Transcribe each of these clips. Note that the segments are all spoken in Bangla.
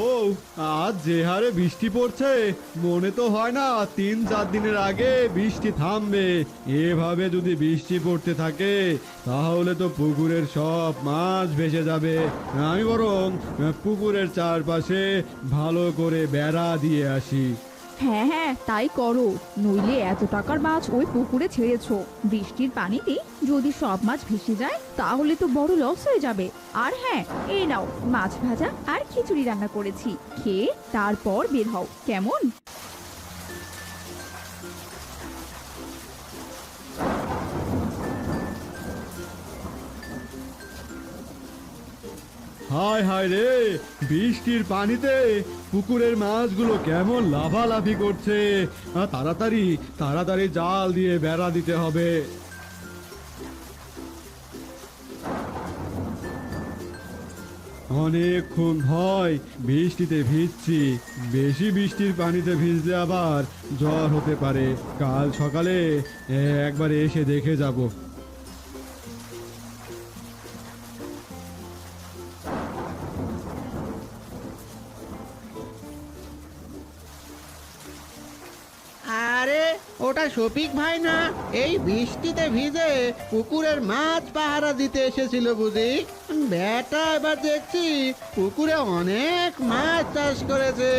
বউ আজ যে হারে বৃষ্টি পড়ছে, মনে তো হয় না তিন চার দিনের আগে বৃষ্টি থামবে। এভাবে যদি বৃষ্টি পড়তে থাকে, তাহলে তো পুকুরের সব মাছ ভেসে যাবে। আমি বরং পুকুরের চারপাশে ভালো করে বেড়া দিয়ে আসি। হ্যাঁ হ্যাঁ তাই করো। নইলে এত টাকার মাছ ওই পুকুরে ছেড়েছো। বৃষ্টির পানিতে যদি সব মাছ ভেসে যায়, তাহলে তো বড় লস হয়ে যাবে। আর হ্যাঁ এই নাও, মাছ ভাজা আর খিচুড়ি রান্না করেছি। খেয়ে তারপর বের হও, কেমন? হায় হায় রে, বৃষ্টির পানিতে পুকুরের মাছগুলো কেমন লাভালাভি করছে? তাড়াতাড়ি তাড়াতাড়ি জাল দিয়ে বেড়া দিতে হবে। অনেকক্ষণ হয় বৃষ্টিতে ভিজছি। বেশি বৃষ্টির পানিতে ভিজলে আবার জ্বর হতে পারে। কাল সকালে একবার এসে দেখে যাব। শফিক ভাই না, এই বৃষ্টিতে ভিজে পুকুরের মাছ পাহারা দিতে এসেছিল বুঝি? বেটা, এবার দেখছি পুকুরে অনেক মাছ চাষ করেছে।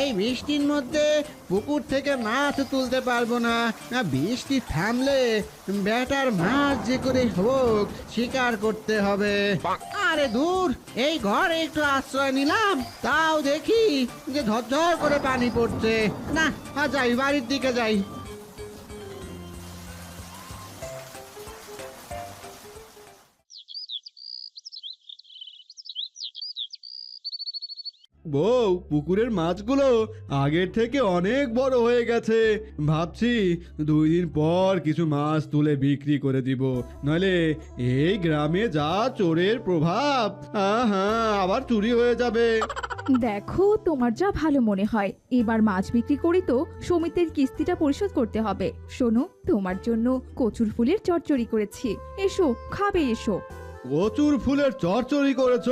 এই বৃষ্টির মধ্যে পুকুর থেকে মাছ তুলতে পারব না। বৃষ্টি থামলে বেটার মাছ যে করে হোক, শিকার করতে হবে। আরে দূর, এই ঘরে একটু আশ্রয় নিলাম, তাও দেখি যে ঝরঝর করে পানি পড়ছে। না যাই, বাড়ির দিকে যাই। বউ, পুকুরের মাছগুলো আগের থেকে অনেক বড় হয়ে গেছে। ভাবছি দুই দিন পর কিছু মাছ তুলে বিক্রি করে দিব। নইলে এই গ্রামে যা চোরের প্রভাব, আহা, আবার চুরি হয়ে যাবে। দেখো, তোমার যা ভালো মনে হয়। এবার মাছ বিক্রি করি তো সমিতির কিস্তিটা পরিশোধ করতে হবে। শোনো, তোমার জন্য কচুর ফুলের চচ্চড়ি করেছি। এসো, খাবে এসো। কচুর ফুলের চরচড়ি করেছ?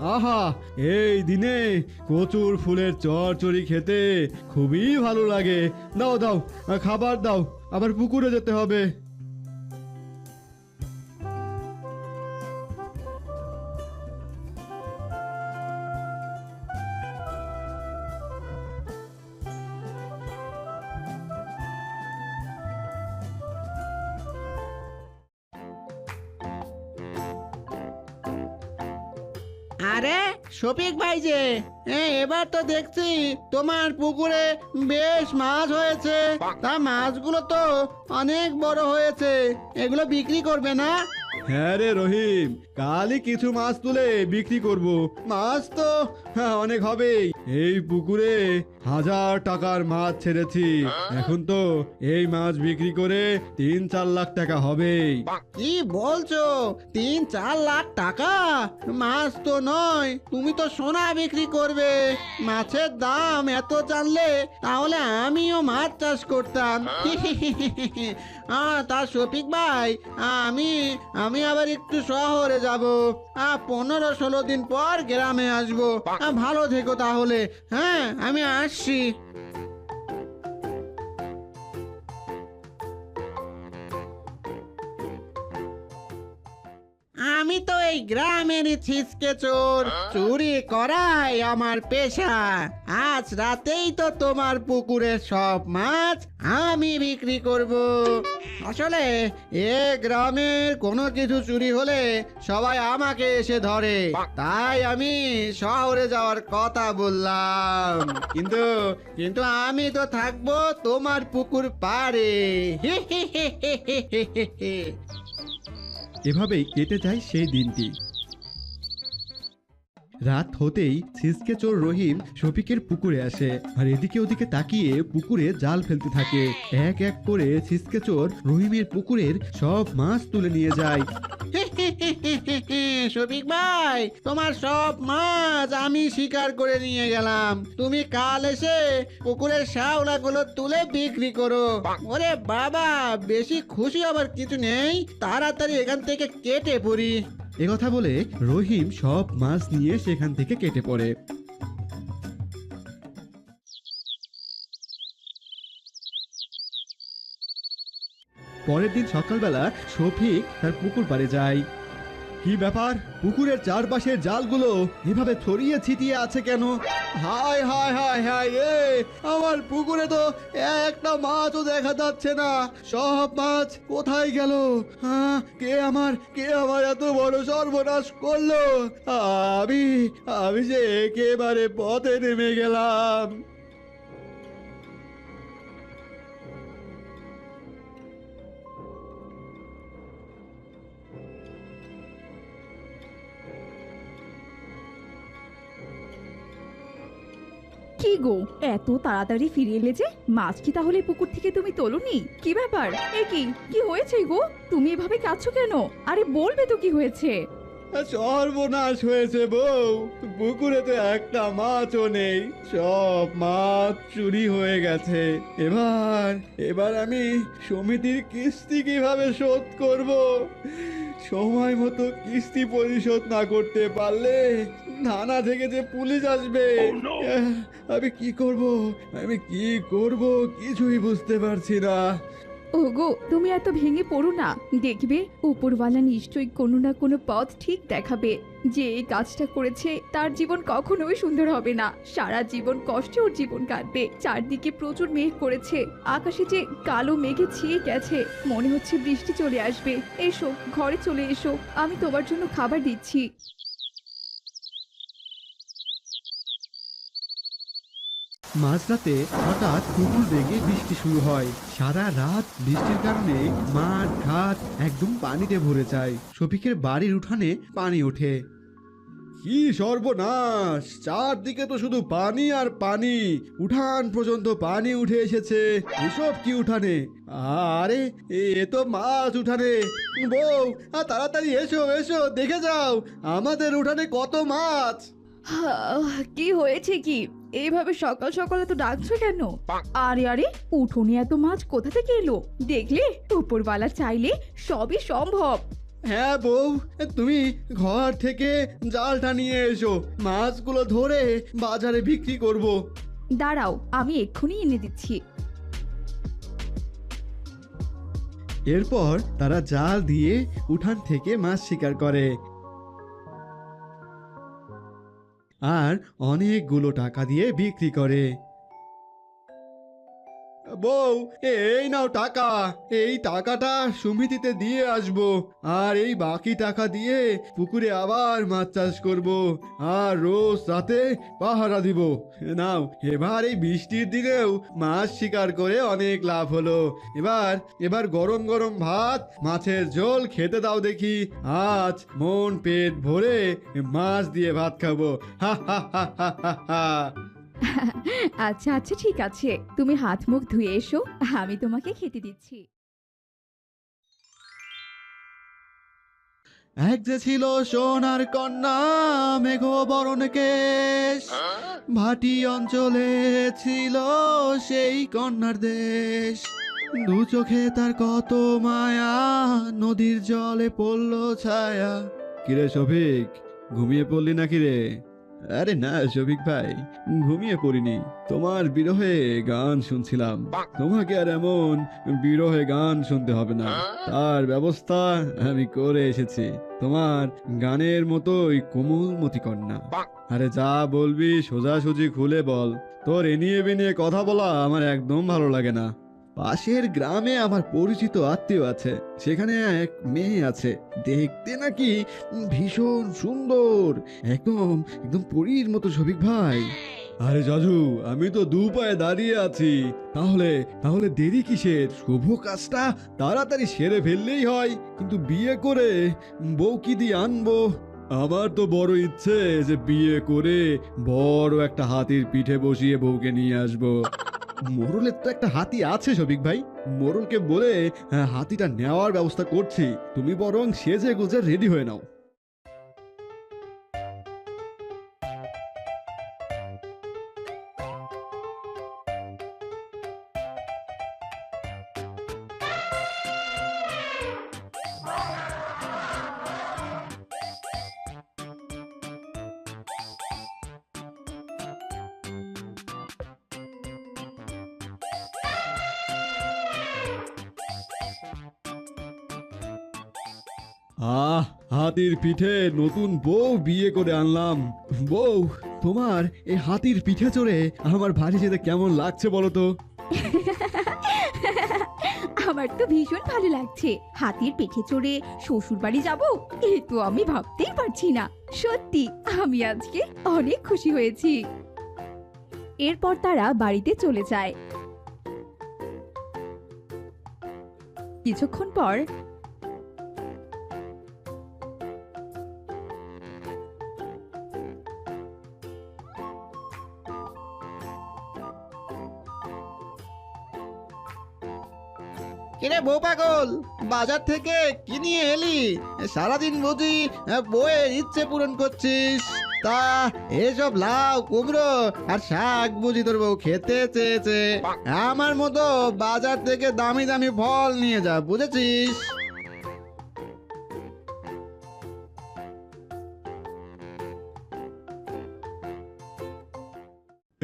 আহা, এই দিনে কচুর ফুলের চরচড়ি খেতে খুবই ভালো লাগে। দাও দাও, খাবার দাও, আবার পুকুরে যেতে হবে। যে হ্যাঁ এবার তো দেখছি তোমার পুকুরে বেশ মাছ হয়েছে। তা মাছগুলো তো অনেক বড় হয়েছে। এগুলো বিক্রি করবে না? হ্যাঁ রে রহিম কালই কিছু মাছ তুলে বিক্রি করব। মাছ তো হ্যাঁ, অনেক হবেই। এই পুকুরে হাজার টাকার মাছ ছেড়েছি। এখন তো এই মাছ বিক্রি করে তিন চার লাখ টাকা হবেই। কি বলছো? তিন চার লাখ টাকা? মাছ তো নয় তুমি তো সোনা বিক্রি করবে। মাছের দাম এত জানলে তাহলে আমিও মাছ চাষ করতাম। তা শফিক ভাই আমি আমি আবার একটু শহরে যাব। পনেরো ষোলো দিন পর গ্রামে আসব। ভালো থেকো তাহলে। হ্যাঁ আমি আসছি। আমি তো এই গ্রামেরই ছিসকে চোর। হ্যাঁ? চুরি করাই আমার পেশা। আজ রাতেই তো তোমার পুকুরের সব মাছ আমি বিক্রি করব। আসলে এ গ্রামের কোনো কিছু চুরি হলে সবাই আমাকে এসে ধরে। তাই আমি শহরে যাওয়ার কথা বললাম। কিন্তু কিন্তু আমি তো থাকব তোমার পুকুর পারে হে হে হে হে হে হে। এভাবেই কেটে যায় সেই দিনটি। রাত হতেই সিসকে চোর রহিম শফিকের পুকুরে আসে আর এদিকে ওদিকে তাকিয়ে পুকুরে জাল ফেলতে থাকে। এক এক করে সিসকে চোর রহিমের পুকুরের সব মাছ তুলে নিয়ে যায়। শফিক ভাই, তোমার সব মাছ আমি শিকার করে নিয়ে গেলাম। তুমি কাল এসে পুকুরের শাওলাগুলো তুলে বিক্রি করো। ওরে বাবা, বেশি খুশি আবার কিছু নেই? তাড়াতাড়ি এখান থেকে কেটে পড়ি। কথা বলে রহিম সব মাছ নিয়ে সেখান থেকে কেটে পড়ে। পরের দিন সকালবেলা শফিক তার পুকুর পাড়ে যায়। কি ব্যাপার? পুকুরের চারপাশের জালগুলো এভাবে ছড়িয়ে ছিটিয়ে আছে কেন? হায় হায় হায় হায় রে আমার পুকুরে তো একটা মাছও দেখা যাচ্ছে না। সব মাছ কোথায় গেল? হ্যাঁ কে আমার কে আমার এত বড় সর্বনাশ করল? আমি আমি যে একেবারে পথে নেমে গেলাম। কি গো? এত তাড়াতাড়ি ফিরে এলে যে মাছ কি তাহলে পুকুর থেকে তুমি তোলনি? কি ব্যাপার? এ কি? কি হয়েছে গো? তুমি এভাবে কাছো কেন? আরে বলবে তো কি হয়েছে? সর্বনাশ হয়েছে বউ। পুকুরে তো একটা মাছও নেই। সব মাছ চুরি হয়ে গেছে। এবার এবার আমি সমিতির কিস্তি কীভাবে শোধ করব? সময় মতো কিস্তি পরিশোধ না করতে পারলে থানা থেকে যে পুলিশ আসবে। আমি কি করব? আমি কি করব কিছুই বুঝতে পারছি না। ওগো, তুমি এত ভেঙে পড়ো না। দেখবে, উপরওয়ালা নিশ্চয়ই কোনো না কোনো পথ ঠিক দেখাবে। যে এই কাজটা করেছে, তার জীবন কখনোই সুন্দর হবে না। সারা জীবন কষ্টে ওর জীবন কাটবে। চারদিকে প্রচুর মেঘ করেছে। আকাশে যে কালো মেঘে ছিয়ে গেছে। মনে হচ্ছে বৃষ্টি চলে আসবে। এসো, ঘরে চলে এসো। আমি তোমার জন্য খাবার দিচ্ছি। মাঝরাতে হঠাৎ প্রবল বেগে বৃষ্টি শুরু হয়। সারা রাত বৃষ্টির কারণে মাঠ ঘাট একদম পানিতে ভরে যায়। শফিকের বাড়ির উঠানে পানি ওঠে। কি সর্বনাশ! চারদিকে তো শুধু পানি আর পানি। উঠান পর্যন্ত পানি উঠে এসেছে। এসব কি উঠানে? আরে এ তো মাছ উঠানে। বউ আ, তাড়াতাড়ি এসো এসো দেখে যাও। আমাদের উঠানে কত মাছ। আহ, কি হয়েছে কি? এইভাবে সকাল সকালে তো ডাকছো কেন? আরে আরে উঠোনে এত মাছ কোথা থেকে এলো? দেখলে উপরওয়ালা চাইলে সবই সম্ভব। হ্যাঁ বউ তুমি ঘর থেকে জালটা নিয়ে এসো। মাছগুলো ধরে বাজারে বিক্রি করব। দাঁড়াও আমি এক্ষুনি এনে দিচ্ছি। এরপর তারা জাল দিয়ে উঠান থেকে মাছ শিকার করে। আর অনেকগুলো টাকা দিয়ে বিক্রি করে। বউ এই নাও টাকা। এই টাকাটা সুমিতিতে দিয়ে আসব। আর এই বাকি টাকা দিয়ে পুকুরে আবার মাছ চাষ করব। আর রোজ রাতে পাহারা দিব। নাও, এবার এই বৃষ্টির দিনেও মাছ শিকার করে অনেক লাভ হলো। এবার এবার গরম গরম ভাত, মাছের ঝোল খেতে দাও দেখি। আজ মন পেট ভরে মাছ দিয়ে ভাত খাব। হা হা হা হা হা হা। আচ্ছা আচ্ছা ঠিক আছে। তুমি হাত মুখ ধুয়ে এসো আমি তোমাকে খেতে দিচ্ছি। এক যে ছিল সোনার কন্যা মেঘ বরণ কেশ। ভাটি অঞ্চলে ছিল সেই কন্যার দেশ। দু চোখে তার কত মায়া নদীর জলে পড়ল ছায়া। কিরে শফিক ঘুমিয়ে পড়লি নাকি রে? আরে না, শফিক ভাই, ঘুমিয়ে পড়িনি। তোমার বিরহে গান শুনছিলাম। তোমাকে আর এমন বিরহে গান শুনতে হবে না। তার ব্যবস্থা আমি করে এসেছি। তোমার গানের মতোই কোমলমতি কন্যা আরে যা বলবি, সোজাসুজি খুলে বল। তোর এ নিয়ে বেনিয়ে কথা বলা আমার একদম ভালো লাগে না। পাশের গ্রামে আমার পরিচিত আত্মীয় আছে। সেখানে এক মেয়ে আছে। দেখতে নাকি ভীষণ সুন্দর। একদম একদম পরীর মতো শফিক ভাই। আরে জাজু, আমি তো দু পায়ে দাঁড়িয়ে আছি। তাহলে তাহলে দেরি কিসের? শুভ কাজটা তাড়াতাড়ি সেরে ফেললেই হয়। কিন্তু বিয়ে করে বউ কি দিয়ে আনব? আমার তো বড় ইচ্ছে যে বিয়ে করে বড় একটা হাতির পিঠে বসিয়ে বউকে নিয়ে আসব। মোরলের তো একটা হাতি আছে সবিক ভাই। মোরলকে বলে হ্যাঁ, হাতিটা নেওয়ার ব্যবস্থা করছি। তুমি বরং সেজে গুজে রেডি হয়ে নাও। আহ, হাতির পিঠে নতুন বউ বিয়ে করে আনলাম। বউ, তোমার এই হাতির পিঠে চড়ে আমার বাড়ি যেতে কেমন লাগছে বলো তো? আমার তো ভীষণ ভালো লাগছে। হাতির পিঠে চড়ে শ্বশুর বাড়ি যাব, এ তো আমি ভাবতেই পারছি না। সত্যি, আমি আজকে অনেক খুশি হয়েছি। এরপর তারা বাড়িতে চলে যায়। কিছুক্ষণ পর বউ পাগল। বাজার থেকে এলি। সারাদিন বুঝি বউয়ের ইচ্ছে পূরণ করছিস। তা, এসব লাউ, কুমড়ো আর শাক বুঝি তোর বউ খেতে চেয়েছে। আমার মতো বাজার থেকে দামি দামি ফল নিয়ে যা, বুঝেছিস?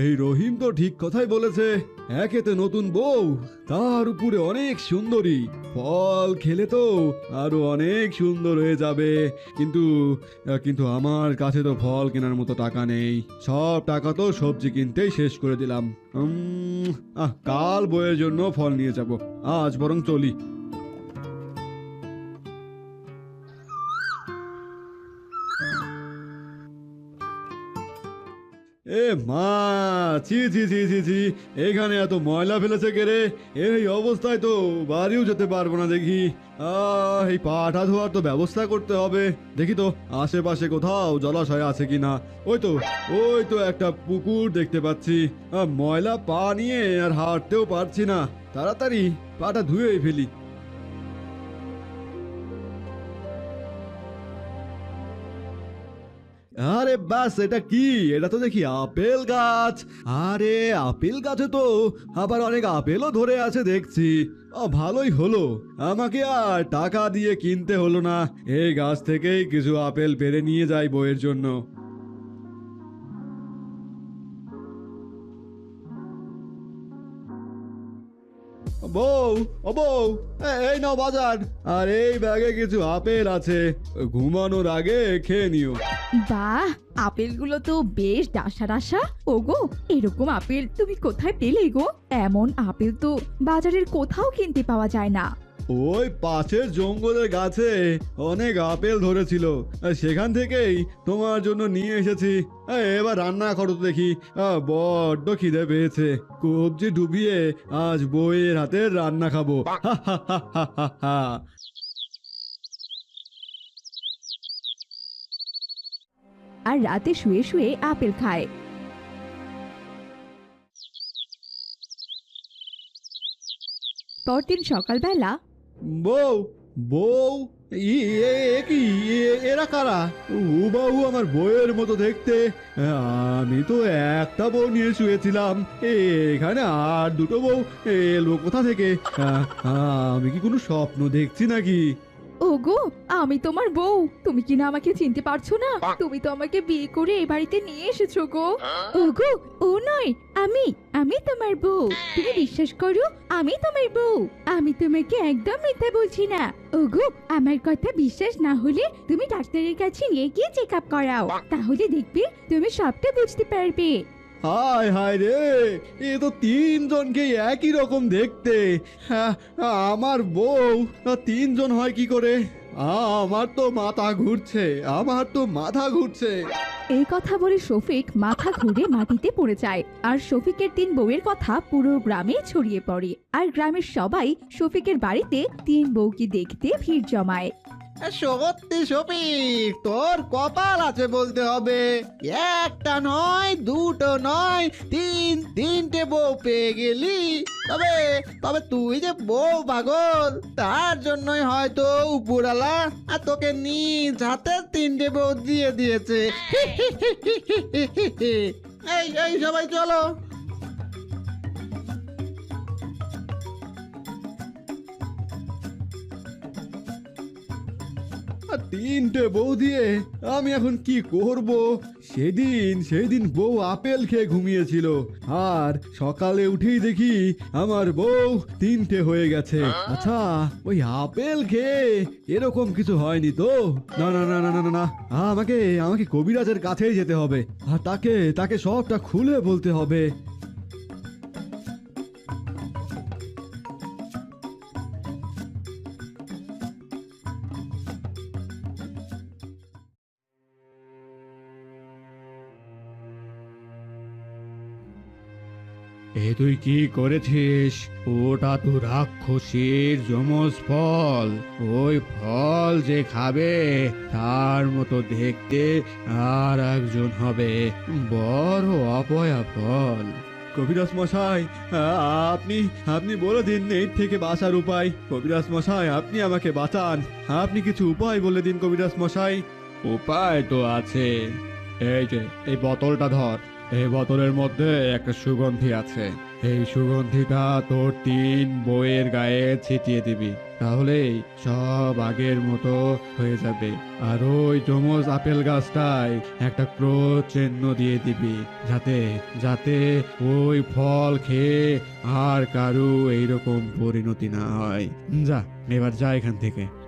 এই রহিম তো ঠিক কথাই বলেছে। একেতে নতুন বউ তার উপরে অনেক সুন্দরী। ফল খেলে তো আরও অনেক সুন্দর হয়ে যাবে। কিন্তু কিন্তু আমার কাছে তো ফল কেনার মতো টাকা নেই। সব টাকা তো সবজি কিনতেই শেষ করে দিলাম। আহ, কাল বইয়ের জন্য ফল নিয়ে যাব। আজ বরং চলি। এ মা, ছি ছি ছি ছি ছি, এখানে এত ময়লা ফেলেছে কে রে? এই অবস্থায় তো বাড়িও যেতে পারব না দেখি। আহ, এই পাটা ধোয়ার তো ব্যবস্থা করতে হবে। দেখি তো, আশেপাশে কোথাও জলাশয় আছে কিনা। ওই তো ওই তো একটা পুকুর দেখতে পাচ্ছি। ময়লা পা নিয়ে আর হাঁটতেও পারছি না। তাড়াতাড়ি পাটা ধুয়েই ফেলি। আরে বাস, এটা কি? এটা তো দেখি আপেল গাছ। আরে, আপেল গাছে তো আবার অনেক আপেলও ধরে আছে দেখছি। ভালোই হলো। আমাকে আর টাকা দিয়ে কিনতে হলো না। এই গাছ থেকেই কিছু আপেল পেরে নিয়ে যাই বইয়ের জন্য। বউ, ও বউ এই নাও বাজার। আর এই ব্যাগে কিছু আপেল আছে। ঘুমানোর আগে খেয়ে নিও। বাহ, আপেলগুলো তো বেশ ডাসা ডাসা। ওগো, এরকম আপেল তুমি কোথায় পেলে গো? এমন আপেল তো বাজারের কোথাও কিনতে পাওয়া যায় না। ওই পাশের জঙ্গলের গাছে অনেক আপেল ধরেছিল। সেখান থেকেই তোমার জন্য নিয়ে এসেছি। এবার রান্না করো তো দেখি। বড্ড খিদে পেয়েছে। কবজি ডুবিয়ে আজ বইয়ের হাতের রান্না খাব। আর রাতে শুয়ে শুয়ে আপেল খায়। পরদিন সকালবেলা বউ বউ কি এরা কারা? হুবাহু আমার বউয়ের মতো দেখতে। আমি তো একটা বউ নিয়ে শুয়েছিলাম। এখানে আর দুটো বউ। এলো কোথা থেকে? আমি কি কোনো স্বপ্ন দেখছি নাকি? ওগো, আমি তোমার বউ। তুমি কি না আমাকে চিনতে পারছ না? তুমি তো আমাকে বিয়ে করে এই বাড়িতে নিয়ে এসেছ গো। ওগো, ও নয়, আমি আমি তোমার বউ। তুমি বিশ্বাস করো, আমি তোমার বউ। আমি তোমাকে একদম মিথ্যা বলছি না। ওগো, আমার কথা বিশ্বাস না হলে তুমি ডাক্তারের কাছে নিয়ে গিয়ে চেক আপ করাও। তাহলে দেখবে তুমি সবটা বুঝতে পারবে। হায় হায় রে এ তো তিনজনকে একই রকম দেখতে। হ্যাঁ, আমার বউ তিনজন হয় কি করে? আমার তো মাথা ঘুরছে আমার তো মাথা ঘুরছে। এই কথা বলে শফিক মাথা ঘুরে মাটিতে পড়ে যায়। আর শফিকের তিন বউয়ের কথা পুরো গ্রামে ছড়িয়ে পড়ে। আর গ্রামের সবাই শফিকের বাড়িতে তিন বউকে দেখতে ভিড় জমায়। সত্যি শফিক তোর কপাল আছে বলতে হবে। একটা নয়, দুটো নয়, তিন, তিনটে বউ পেয়ে গেলি। তবে তবে তুই যে বউ পাগল, তার জন্যই হয়তো উপরালা আর তোকে নিজ হাতে তিনটে বউ দিয়ে দিয়েছে। এই এই, সবাই চলো। আর তিনটে বউ দিয়ে আমি এখন কি করব? সেদিন সেই দিন বউ আপেল খেয়ে ঘুমিয়েছিল। আর সকালে উঠেই দেখি আমার বউ তিনটে হয়ে গেছে। আচ্ছা ওই আপেল খেয়ে এরকম কিছু হয়নি তো? না না না না না না। আমাকে আমাকে কবিরাজের কাছেই যেতে হবে। আর তাকে তাকে সবটা খুলে বলতে হবে। এ তুই কি করেছিস? ওটা তো রাক্ষসীর যমজ ফল। ওই ফল যে খাবে তার মতো দেখতে আর একজন হবে। বড় অপয়া ফল। কবিরাজ মশাই আপনি আপনি বলে দিন এর থেকে বাঁচার উপায়। কবিরাজ মশাই আপনি আমাকে বাঁচান। আপনি কিছু উপায় বলে দিন কবিরাজ মশাই। উপায় তো আছে। এই যে এই বোতলটা ধর। এই বোতলের মধ্যে একটা সুগন্ধি আছে। এই সুগন্ধিটা তোর তিন বইয়ের গায়ে ছিটিয়ে দিবি। তাহলেই সব আগের মতো হয়ে যাবে। আর ওই যমজ আপেল গাছটায় একটা ক্রোধ চিহ্ন দিয়ে দিবি। যাতে যাতে ওই ফল খেয়ে আর কারু এইরকম পরিণতি না হয়। যা, এবার যা এখান থেকে।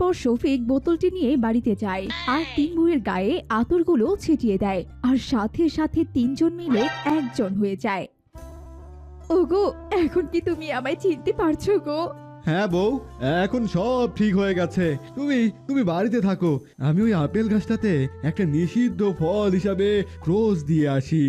এরপর শফিক বোতলটি নিয়ে বাড়িতে যায় আর তিন বউয়ের গায়ে আতরগুলো ছিটিয়ে দেয় আর সাথে সাথে তিনজন মিলে একজন হয়ে যায়। ওগো এখন কি তুমি আমায় চিনতে পারছ গো? হ্যাঁ বউ এখন সব ঠিক হয়ে গেছে। তুমি তুমি বাড়িতে থাকো। আমি ওই আপেল গাছটাতে একটা নিষিদ্ধ ফল হিসাবে ক্রোশ দিয়ে আসি।